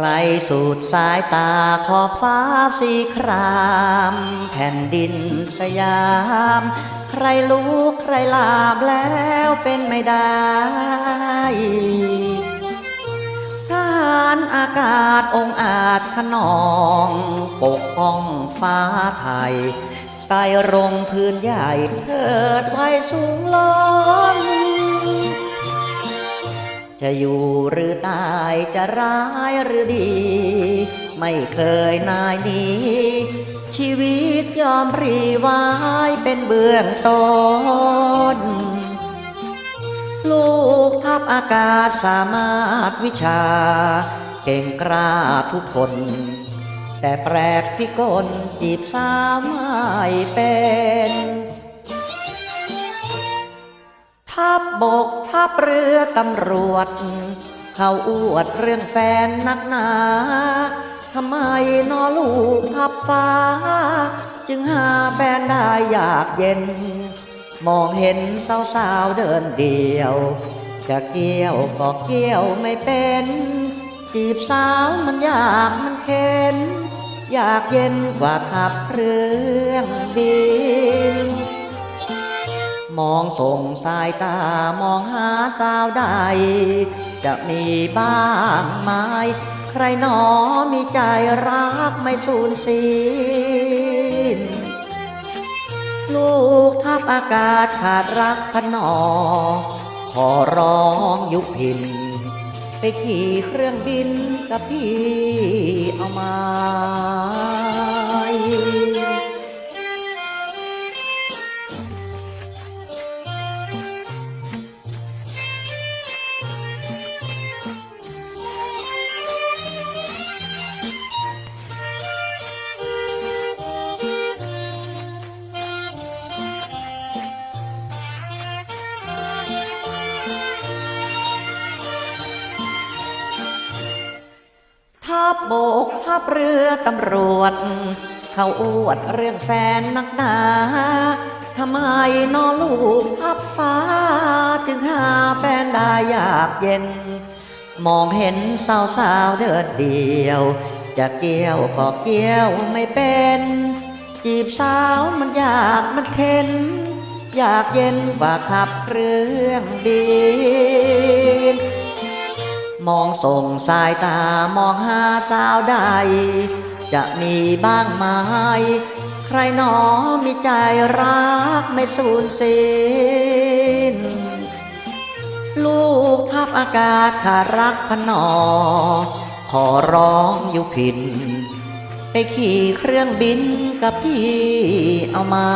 ไกลสุดสายตาขอบฟ้าสีคราม แผ่นดินสยาม ใครรู้ใครลาบแล้วเป็นไม่ได้ทารอากาศองอาจขนอง ปกป้องฟ้าไทยใต้รงพื้นใหญ่เถิดไว้สูงล้น จะอยู่หรือตายจะร้ายหรือดี ไม่เคยนายหนีชีวิตยอมรีไว้เป็นเบื้องต้น ลูกทัพอากาศสามารถวิชา เก่งกล้าทุกคน แต่แปลกพิกลจีบสาวไม่เป็น ทัพบบกทัพเรือตำรวจ เขาอวดเรื่องแฟนนักหนาทำไมนอลูกทัพฟ้า จึงหาแฟนได้อยากเย็น มองเห็นสาวๆเดินเดียว จะเกี่ยวก็เกี่ยวไม่เป็น จีบสาวมันยากมันเข็นอยากเย็นกว่าขับเครื่องบิน มองส่งสายตามองหาสาวใด จะมีบ้างไหมใครหนอมีใจรักไม่สูญสิ้นลูกทัพอากาศขาดรักพนอ ขอร้องยุพิน ไปขี่เครื่องบินกับพี่เอามา บบกทัพเรือตำรวจ เขาอวดเรื่องแฟนนักหนาทำไมนอลูกทัพฟ้า จึงหาแฟนได้ยากเย็น มองเห็นสาวสาวเดินเดียว จะเกี่ยวก็เกี่ยวไม่เป็น จีบสาวมันยากมันเข็น อยากเย็นกว่าขับเครื่องบิน มองส่งสายตามองหาสาวใด จะมีบ้างไหมใครหนอมีใจรักไม่สูญสิ้น ลูกทัพอากาศขารักพนอ ขอร้องอยู่ผิน ไปขี่เครื่องบินกับพี่เอาไหมา